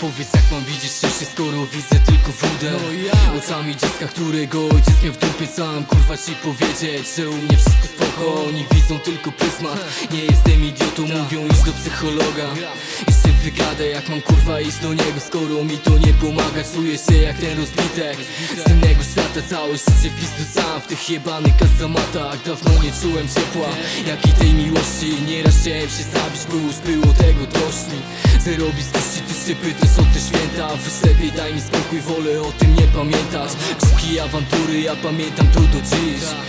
Powiedz jak mam widzieć szczęście, skoro widzę tylko wódę. No jak? Oczami dziecka, którego ojciec miał w dupie mam kurwa ci powiedzieć, że u mnie wszystko spoko. Oni widzą tylko pryzmat. Nie jestem idiotą, mówią iść do psychologa. Jeszcze wygadę jak mam kurwa iść do niego Skoro mi to nie pomaga, czuję się jak ten rozbitek. Z innego świata całe życie w sam. W tych jebanych kazamatach dawno nie czułem ciepła. Jak i tej miłości, nieraz chciałem się zabić Bo już było tego dość mi Zero ty się pytasz o te święta Weź lepiej daj mi spokój, wolę o tym nie pamiętać. Krzyki awantury, ja pamiętam to do dziś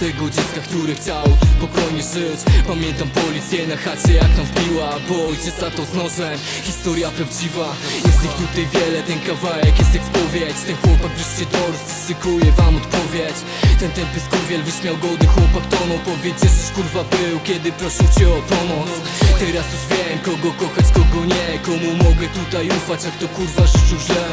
Tego dziecka, które chciało tu spokojnie żyć. Pamiętam policję na chacie jak tam wbiła Bo ojciec to z nożem. Historia prawdziwa Jest ich tutaj wiele, ten kawałek jest jak spowiedź. Ten chłopak wreszcie dorst, szykuje wam odpowiedź. Ten tępy skurwiel wyśmiał gody chłopak toną Powiedzieć, że kurwa był, kiedy prosił cię o pomoc. Teraz już wiem, kogo kochać, kogo nie. Komu mogę tutaj ufać, jak to kurwa życiu źle.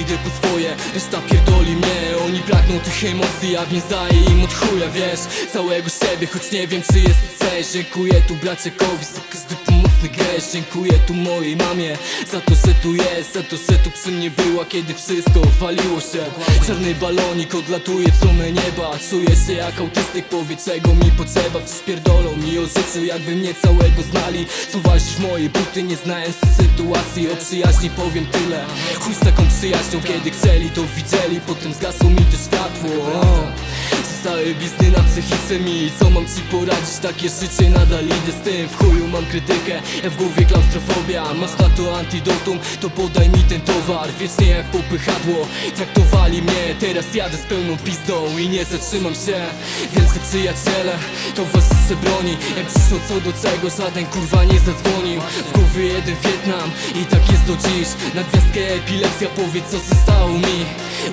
Idę po swoje, reszta pierdoli mnie. Oni pragną tych emocji, a więc daję im od wiesz Całego siebie, choć nie wiem czy jest cel. Dziękuję tu braciakowi za każdy pomocny gest Dziękuję tu mojej mamie za to, że tu jest Za to, że tu przy mnie była, kiedy wszystko waliło się. Czarny balonik odlatuje w stronę nieba. Czuję się jak autystyk, powie czego mi potrzeba. Wciąż pierdolą mi o życiu, jakby mnie całego znali. Co walczysz w moje buty, nie znając sytuacji. O przyjaźni powiem tyle. Chuj z taką przyjaźnią, kiedy chcieli to widzieli. Potem zgasło mi to światło Blizny na psychice mi. Co mam ci poradzić, takie życie nadal idę z tym. W chuju mam krytykę, w głowie klaustrofobia. Masz na to antidotum, to podaj mi ten towar. Wiecznie jak popychadło, traktowali mnie Teraz jadę z pełną pizdą i nie zatrzymam się. Wielcy przyjaciele, to was se broni. Jak przyszło co do czego, żaden kurwa nie zadzwonił. W głowie jeden Wietnam i tak jest do dziś. Na gwiazdkę epilepsja, powiedz co zostało mi.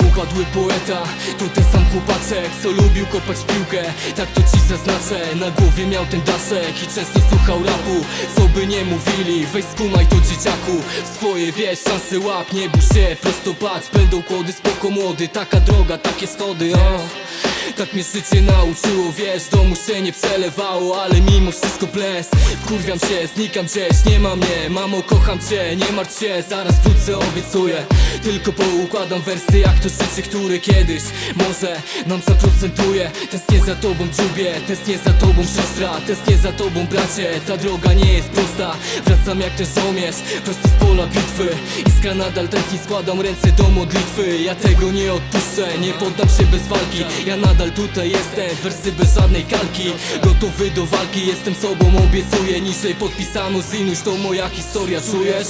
Upadły poeta, to ten sam chłopaczek Co lubił kopać piłkę, tak to ci zaznaczę. Na głowie miał ten daszek i często słuchał rapu. Co by nie mówili, weź skumaj to dzieciaku. Swoje wiesz, szanse łap, nie bój się Prosto patrz, będą kłody, spoko młody. Taka droga, takie schody, o tak mnie życie nauczyło, wiesz, domu się nie przelewało Ale mimo wszystko bless Wkurwiam się, znikam gdzieś, nie ma mnie. Mamo, kocham cię, nie martw się Zaraz wrócę, obiecuję. Tylko poukładam wersy jak to życie, które kiedyś Może nam zaprocentuje. Tęsknię za tobą, czubie Tęsknię za tobą, siostra. Tęsknię za tobą, bracie Ta droga nie jest prosta. Wracam jak ten żołnierz Prosto z pola bitwy. Iskra nadal tętni, składam ręce do modlitwy. Ja tego nie odpuszczę, nie poddam się bez walki. Ja nadal tutaj jestem, wersy bez żadnej kalki Gotowy do walki, jestem sobą, obiecuję Niżej podpisano zinuś, to moja historia, czujesz?